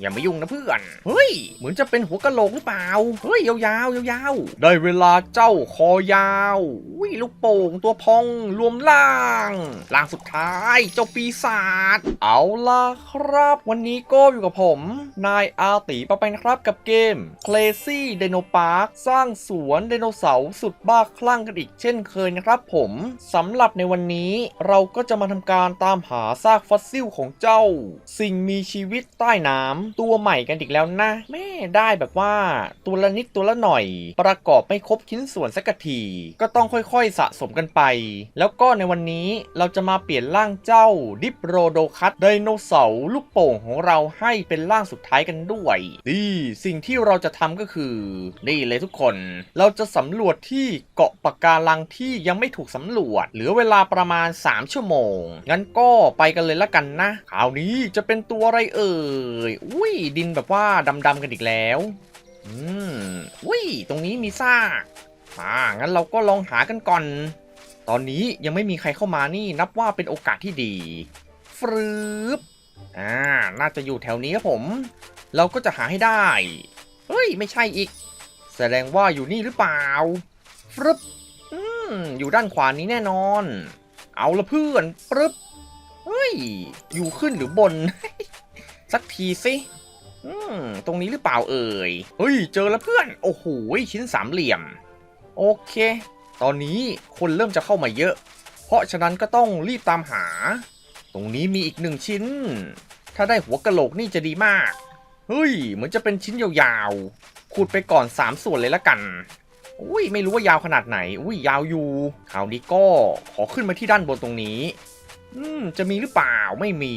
อย่ามายุ่งนะเพื่อน เฮ้ย เหมือนจะเป็นหัวกะโหลกหรือเปล่า เฮ้ย ยาวๆ ยาวๆ ได้เวลาเจ้าคอยาววิลูกโป่งตัวพองรวมล่าง ล่างสุดท้ายเจ้าปีศาจ เอาล่ะครับ วันนี้ก็อยู่กับผม นายอาตีปะไปนะครับกับเกม Crazy Dino Park สร้างสวนไดโนเสาร์สุดบ้าคลั่งกันอีกเช่นเคยนะครับผมสำหรับในวันนี้เราก็จะมาทำการตามหาซากฟอสซิลของเจ้า สิ่งมีชีวิตใต้น้ำตัวใหม่กันอีกแล้วนะ แม่ได้แบบว่าตัวละนิดตัวละหน่อย ประกอบไม่ครบชิ้นส่วนสักที ก็ต้องค่อยๆสะสมกันไป แล้วก็ในวันนี้เราจะมาเปลี่ยนร่างเจ้าดิปโรโดคัตไดโนเสาร์ลูกโป่งของเราให้เป็นร่างสุดท้ายกันด้วยนี่สิ่งที่เราจะทำก็คือนี่เลยทุกคน เราจะสำรวจที่เกาะปะการังที่ยังไม่ถูกสำรวจ เหลือเวลาประมาณ 3 ชั่วโมง งั้นก็ไปกันเลยละกันนะคราวนี้จะเป็นตัวอะไรเอ่ยอุ้ยดินแบบว่าดำๆกันอีกแล้ว อืมอุ้ยตรงนี้มีซากอ่างั้นเราก็ลองหากันก่อน ตอนนี้ยังไม่มีใครเข้ามานี่นับว่าเป็นโอกาสที่ดีฟรึบอ่าน่าจะอยู่แถวนี้ครับผม เราก็จะหาให้ได้ เฮ้ย ไม่ใช่อีก แสดงว่าอยู่นี่หรือเปล่าฟรึบอืมอยู่ด้านขวานี้แน่นอน เอาละเพื่อนฟรึบเฮ้ย อยู่ขึ้นหรือบน สักทีสิอืมตรงนี้หรือเปล่าเอ่ย เฮ้ย เจอแล้วเพื่อน โอ้โห ชิ้นสามเหลี่ยม โอเค ตอนนี้คนเริ่มจะเข้ามาเยอะ เพราะฉะนั้นก็ต้องรีบตามหา ตรงนี้มีอีกหนึ่งชิ้น ถ้าได้หัวกะโหลกนี่จะดีมาก เฮ้ย เหมือนจะเป็นชิ้นยาวๆ ขุดไปก่อน 3 ส่วนเลยละกัน อุ้ย ไม่รู้ว่ายาวขนาดไหน อุ้ย ยาวอยู่คราวนี้ก็ขอขึ้นมาที่ด้านบนตรงนี้ อืม จะมีหรือเปล่า ไม่มี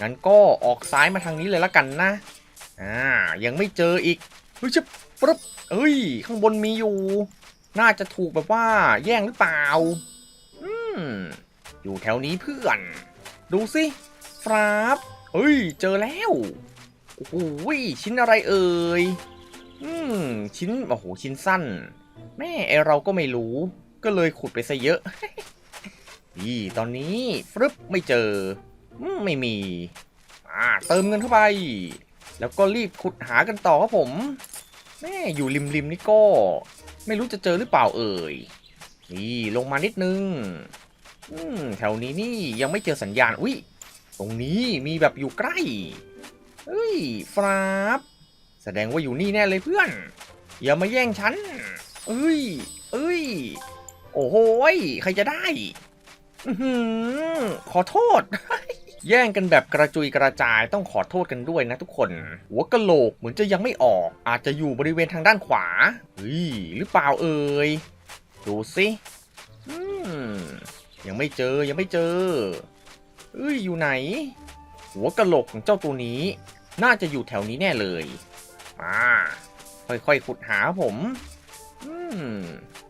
งั้นก็ออกซ้ายมาทางนี้เลยละกันนะ อ่า ยังไม่เจออีก เฮ้ยจะปุ๊บเอ้ย ข้างบนมีอยู่ น่าจะถูกแบบว่าแย่งหรือเปล่า อืม อยู่แถวนี้เพื่อน ดูสิฟราบเฮ้ย เจอแล้ว โอ้โหชิ้นอะไรเอ่ย อืม ชิ้น โอ้โห ชิ้นสั้น แม่ไอเราก็ไม่รู้ ก็เลยขุดไปซะเยอะนี่ตอนนี้ฟรึบไม่เจอ ไม่มี อ่า เติมเงินเข้าไป แล้วก็รีบขุดหากันต่อครับผม แม่อยู่ริมริมๆนี่ก็ ไม่รู้จะเจอหรือเปล่าเอ่ย นี่ลงมานิดนึง อืม แถวนี้นี่ยังไม่เจอสัญญาณ อุ้ย ตรงนี้มีแบบอยู่ใกล้ เฮ้ย ฟราบ แสดงว่าอยู่นี่แน่เลยเพื่อน อย่ามาแย่งฉัน เอ้ย เอ้ย โอ้โหใครจะได้อือขอโทษ แย่งกันแบบกระจุยกระจายต้องขอโทษกันด้วยนะทุกคน หัวกะโหลกเหมือนจะยังไม่ออก อาจจะอยู่บริเวณทางด้านขวาเฮ้ยหรือเปล่าเอ่ยดูสิยังไม่เจอยังไม่เจอเอ้ยอยู่ไหน หัวกะโหลกของเจ้าตัวนี้ น่าจะอยู่แถวนี้แน่เลยมาค่อยๆขุดหาผม อืม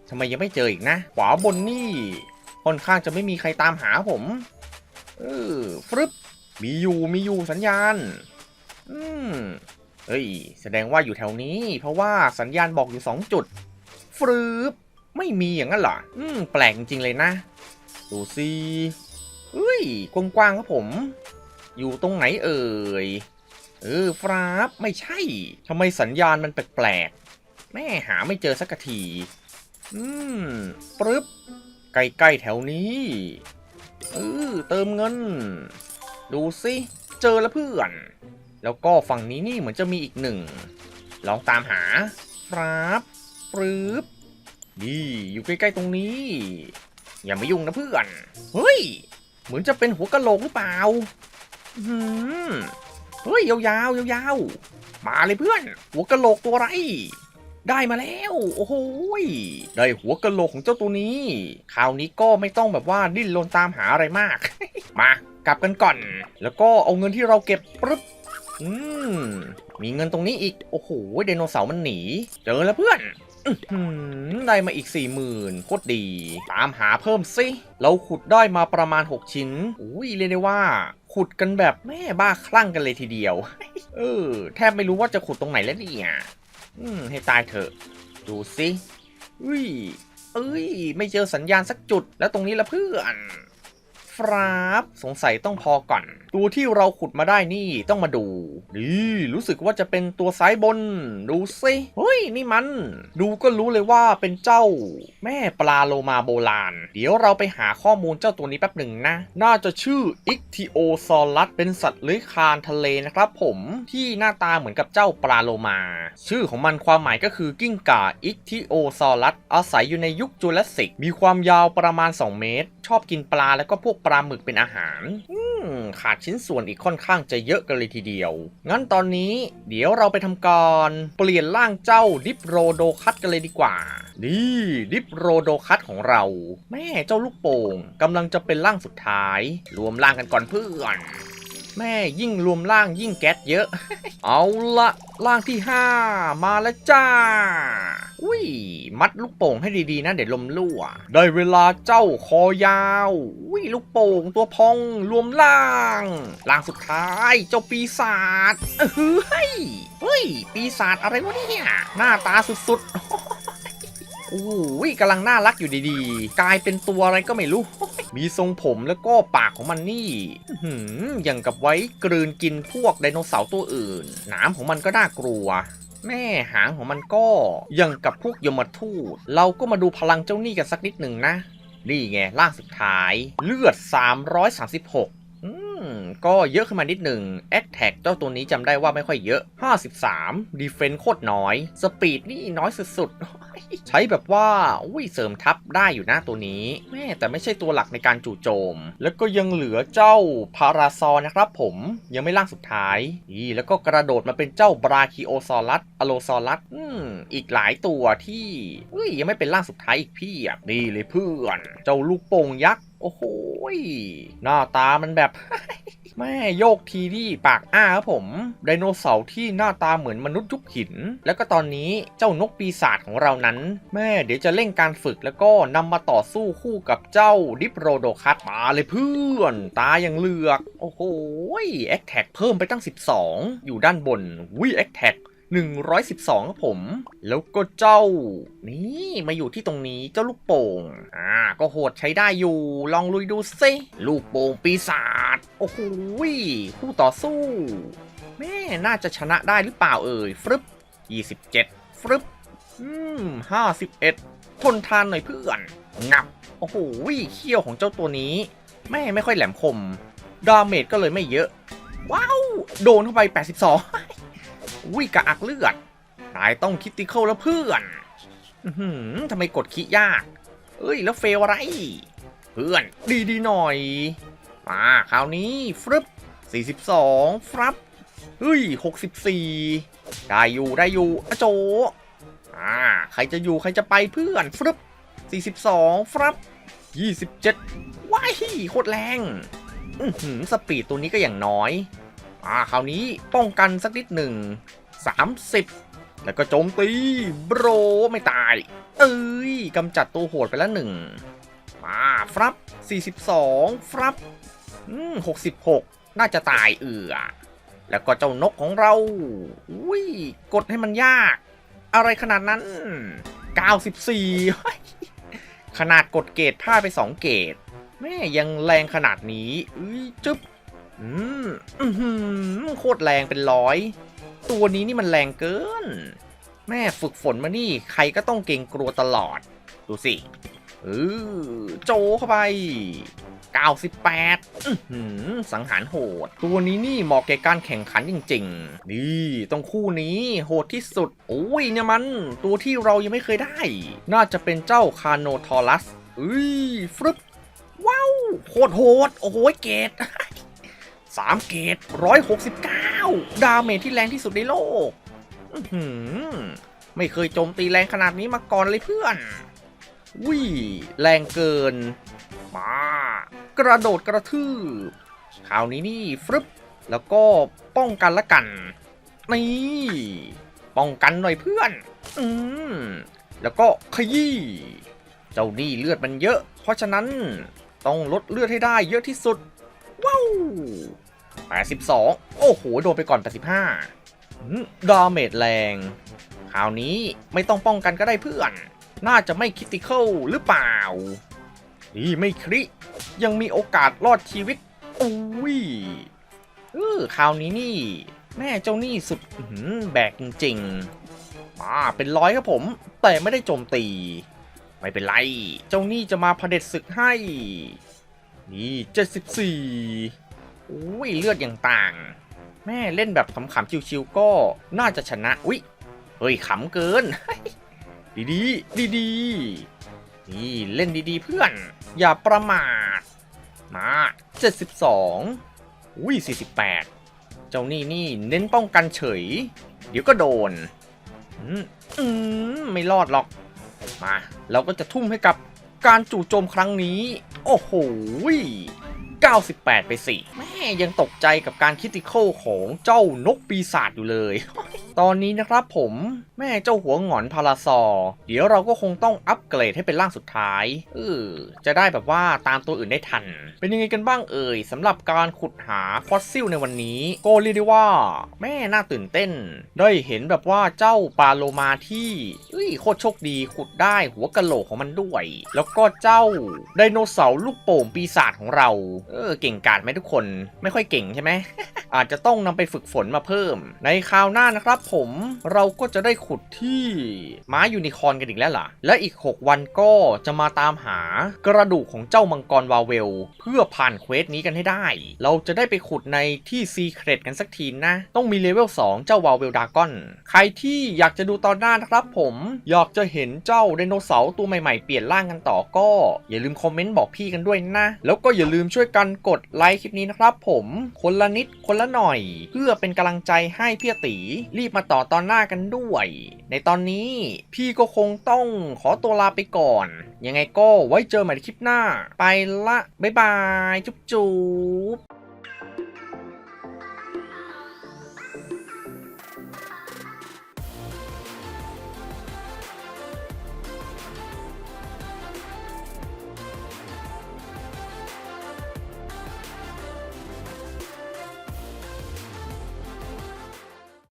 ทำไมยังไม่เจออีกนะ ขวาบนนี่ค่อนข้างจะไม่มีใครตามหาผม เออฟรึบมีอยู่มีอยู่สัญญาณ อืมเฮ้ย แสดงว่าอยู่แถวนี้ เพราะว่าสัญญาณบอกอยู่สองจุดฟรึบไม่มีอย่างนั้นเหรอ อืม แปลกจริงเลยนะ ดูสิเฮ้ย กว้างๆครับผม อยู่ตรงไหนเอ่ย เออฟราบไม่ใช่ ทำไมสัญญาณมันแปลกๆ แม่หาไม่เจอสักที อืม ปรึบใกล้ๆแถวนี้ เออเติมเงิน ดูสิเจอแล้วเพื่อน แล้วก็ฝั่งนี้นี่เหมือนจะมีอีกหนึ่ง ลองตามหาฟราบปรึบนี่อยู่ใกล้ๆตรงนี้ อย่ามายุ่งนะเพื่อน เฮ้ย เหมือนจะเป็นหัวกะโหลกหรือเปล่าหือเฮ้ยยาวๆยาวๆมาเลยเพื่อน หัวกะโหลกตัวไร ได้มาแล้ว โอ้โหได้หัวกะโหลกของเจ้าตัวนี้ คราวนี้ก็ไม่ต้องแบบว่าดิ้นรนตามหาอะไรมาก มากลับกันก่อน แล้วก็เอาเงินที่เราเก็บปึ๊บอืมมีเงินตรงนี้อีก โอ้โหไดโนเสาร์มันหนี เจอแล้วเพื่อนได้มาอีก4ี่หมื่นโคตรดี ตามหาเพิ่มสิ เราขุดได้มาประมาณ 6 ชิ้น อุ้ยเรียกได้ว่า ขุดกันแบบแม่บ้าคลั่งกันเลยทีเดียว เออ แทบไม่รู้ว่าจะขุดตรงไหนแล้วเนี่ย อืมให้ตายเถอะ ดูสิอุ้ย เอ้ย ไม่เจอสัญญาณสักจุดแล้วตรงนี้ละเพื่อน ฟฟราบสงสัยต้องพอก่อน ตัวที่เราขุดมาได้นี่ต้องมาดูนี่รู้สึกว่าจะเป็นตัวซ้ายบน ดูสิเฮ้ยนี่มัน ดูก็รู้เลยว่าเป็นเจ้า แม่ปลาโลมาโบราณ เดี๋ยวเราไปหาข้อมูลเจ้าตัวนี้แป๊บหนึ่งนะ น่าจะชื่ออิกทิโอซอรัสเป็นสัตว์เลื้อยคลานทะเลนะครับผมที่หน้าตาเหมือนกับเจ้าปลาโลมา ชื่อของมันความหมายก็คือกิ้งก่าอิกทิโอซอรัสอาศัยอยู่ในยุคจูราสสิก มีความยาวประมาณ 2 เมตร ชอบกินปลาแล้วก็พวกปลาหมึกเป็นอาหารขาดชิ้นส่วนอีกค่อนข้างจะเยอะกันเลยทีเดียว งั้นตอนนี้เดี๋ยวเราไปทำการเปลี่ยนร่างเจ้าดิปโรโดคัตกันเลยดีกว่า นี่ดิปโรโดคัตของเรา แม่เจ้าลูกโป่งกำลังจะเป็นร่างสุดท้าย รวมร่างกันก่อนเพื่อน แม่ยิ่งรวมร่างยิ่งแก๊สเยอะ เอาละร่างที่ 5 มาแล้วจ้า อุ้ย มัดลูกโป่งให้ดีๆนะ เดี๋ยวลมรั่ว ได้เวลาเจ้าคอยาวอุ้ยลูกโป่งตัวพองรวมร่างร่างสุดท้ายเจ้าปีศาจเออเฮ้ยเฮ้ย ปีศาจอะไรวะเนี่ย หน้าตาสุดๆโอ้ยกำลังน่ารักอยู่ดีๆ กลายเป็นตัวอะไรก็ไม่รู้ มีทรงผมแล้วก็ปากของมันนี่อื้อหือย่างกับไว้กลืนกินพวกไดโนเสาร์ตัวอื่น หนามของมันก็น่ากลัว แม่หางของมันก็อย่างกับพวกยมทูต เราก็มาดูพลังเจ้านี่กันสักนิดหนึ่งนะ นี่ไงล่างสุดท้าย เลือด 336อืม ก็เยอะขึ้นมานิดหนึ่ง a t t a c k เจ้าตัวนี้จำได้ว่าไม่ค่อยเยอะ 53 Defense โคตรน้อย Speed นี่น้อยสุดๆ ใช้แบบว่าอุ้ยเสริมทับได้อยู่นะตัวนี้ แม่แต่ไม่ใช่ตัวหลักในการจู่โจม แล้วก็ยังเหลือเจ้าพาราซอนะครับผมยังไม่ล่างสุดท้ายนี่แล้วก็กระโดดมาเป็นเจ้าบราคิโอซอรัสอโลซอรัสอืมอีกหลายตัวที่เฮ้ยยังไม่เป็นร่างสุดท้ายอีกพี่อะนี่เลยเพื่อน เจ้าลูกโป่งยักษ์ โอ้โหหน้าตามันแบบ แม่โยกทีที่ปากอ้าครับผมไดโนเสาร์ที่หน้าตาเหมือนมนุษย์ยุคหิน แล้วก็ตอนนี้เจ้านกปีศาจของเรานั้น แม่เดี๋ยวจะเร่งการฝึกแล้วก็นำมาต่อสู้คู่กับเจ้าดิปโรโดคัตมาเลยเพื่อน ตายังเลือก โอ้โหแอคแท็กเพิ่มไปตั้ง 12 อยู่ด้านบนวิแอคแท็ก 112ครับผม แล้วก็เจ้า นี่มาอยู่ที่ตรงนี้เจ้าลูกโป่ง อ่า ก็โหดใช้ได้อยู่ ลองลุยดูซิลูกโป่งปีศาจ โอ้โหคู่ต่อสู้ แม่น่าจะชนะได้หรือเปล่าเอ่ย ฟรึบ27 ฟรึบ อืม51 ทนทานหน่อยเพื่อน งับ โอ้โหเขี้ยวของเจ้าตัวนี้ แม่ไม่ค่อยแหลมคม ดาเมจก็เลยไม่เยอะ ว้าว โดนเข้าไป 82 วิกระอักเลือด นายต้องคิดติเคิลแล้วเพื่อนอื้อหือทำไมกดคิยาก เอ้ยแล้วเฟลอะไร เพื่อนดีดีหน่อย มาคราวนี้ฟรึบ42 ฟรับเฮ้ย 64 ได้อยู่ได้อยู่อโจอ่าใครจะอยู่ใครจะไปเพื่อนฟรึบ42 ฟรับ 27ว้ายโคตรแรง อือหือสปีดตัวนี้ก็อย่างน้อย อ่าคราวนี้ป้องกันสักนิดหนึ่ง30 แล้วก็โจมตีโบรไม่ตาย เอ้ยกำจัดตัวโหดไปแล้วหนึ่งมาฟรับ 42ฟรับอืม66 น่าจะตายเอือแล้วก็เจ้านกของเราอุ้ยกดให้มันยาก อะไรขนาดนั้น 94 ขนาดกดเกรดพลาดไป 2 เกรดแม่ยังแรงขนาดนี้ อุ้ยจึ๊บ อืมอือหือโคตรแรงเป็นร้อย ตัวนี้นี่มันแรงเกิน แม่ฝึกฝนมานี่ ใครก็ต้องเกรงกลัวตลอด ดูสิเออโจเข้าไป 98สังหารโหด ตัวนี้นี่เหมาะแก่การแข่งขันจริงๆ นี่ต้องคู่นี้โหดที่สุด โอ้ยเนี่ยมัน ตัวที่เรายังไม่เคยได้ น่าจะเป็นเจ้าคาโนทอรัสเอ้ยฟรึบว้าวโคตรโหด โอ้โหเกต สามเกตร้อยหกสิบเก้าดาเมจที่แรงที่สุดในโลกไม่เคยโจมตีแรงขนาดนี้มาก่อนเลยเพื่อนวิ่แรงเกิน มากระโดดกระทืบคราวนี้นี่ฟรึบแล้วก็ป้องกันละกัน นี่ ป้องกันหน่อยเพื่อน อืม แล้วก็ขยี้ เจ้านี่เลือดมันเยอะ เพราะฉะนั้นต้องลดเลือดให้ได้เยอะที่สุด ว้าว 82 โอ้โห โดนไปก่อน 85 ดาเมจแรง คราวนี้ไม่ต้องป้องกันก็ได้เพื่อน น่าจะไม่คิติเคิลหรือเปล่า นี่ไม่คริ ยังมีโอกาสรอดชีวิต อุ้ยเออคราวนี้นี่ แม่เจ้านี่สุดแบกจริงๆมาเป็นร้อยครับผม แต่ไม่ได้โจมตี ไม่เป็นไร เจ้านี่จะมาเผด็จศึกให้ นี่เจ็ดสิบสี่ อุ้ยเลือดอย่างต่าง แม่เล่นแบบขำๆชิวๆก็น่าจะชนะอุ้ยเฮ้ยขำเกิน ดีดีดีดีๆนี่เล่นดีๆเพื่อน อย่าประมาทมา72อุ้ย48 เจ้านี่นี่เน้นป้องกันเฉย เดี๋ยวก็โดนอืมอืมไม่รอดหรอกมา เราก็จะทุ่มให้กับการจู่โจมครั้งนี้ โอ้โห 98 ไปสิแม่ยังตกใจกับการคิติคอลของเจ้านกปีศาจอยู่เลย ตอนนี้นะครับผมแม่เจ้าหัวหงอนพาราซอ เดี๋ยวเราก็คงต้องอัปเกรดให้เป็นร่างสุดท้ายเออจะได้แบบว่าตามตัวอื่นได้ทัน เป็นยังไงกันบ้างเอ่ยสำหรับการขุดหาฟอสซิลในวันนี้ก็เรียกได้ว่า แม่น่าตื่นเต้น ได้เห็นแบบว่าเจ้าปาโลมาที่เอ้ยโคตรโชคดีขุดได้หัวกะโหลกของมันด้วย แล้วก็เจ้าไดโนเสาร์ลูกโป่งปีศาจของเรา เออเก่งกาจไหมทุกคนไม่ค่อยเก่งใช่ไหม อาจจะต้องนำไปฝึกฝนมาเพิ่ม ในคราวหน้านะครับผมเราก็จะได้ขุดที่ม้ายูนิคอร์นกันอีกแล้วล่ะ และอีก 6 วันก็จะมาตามหากระดูกของเจ้ามังกรวาเวล เพื่อผ่านเควสนี้กันให้ได้ เราจะได้ไปขุดในที่ซีเครตกันสักทีนะ ต้องมีเลเวล2เจ้าวาเวลดากอน ใครที่อยากจะดูตอนหน้านะครับผมอยากจะเห็นเจ้าไดโนเสาร์ตัวใหม่ๆเปลี่ยนร่างกันต่อก็ อย่าลืมคอมเมนต์บอกพี่กันด้วยนะ แล้วก็อย่าลืมช่วยกันกันกดไลค์คลิปนี้นะครับผมคนละนิดคนละหน่อย เพื่อเป็นกำลังใจให้พี่ตีรีบมาต่อตอนหน้ากันด้วย ในตอนนี้พี่ก็คงต้องขอตัวลาไปก่อน ยังไงก็ไว้เจอใหม่ในคลิปหน้า ไปละ บ๊ายบาย จุ๊บจุ๊บ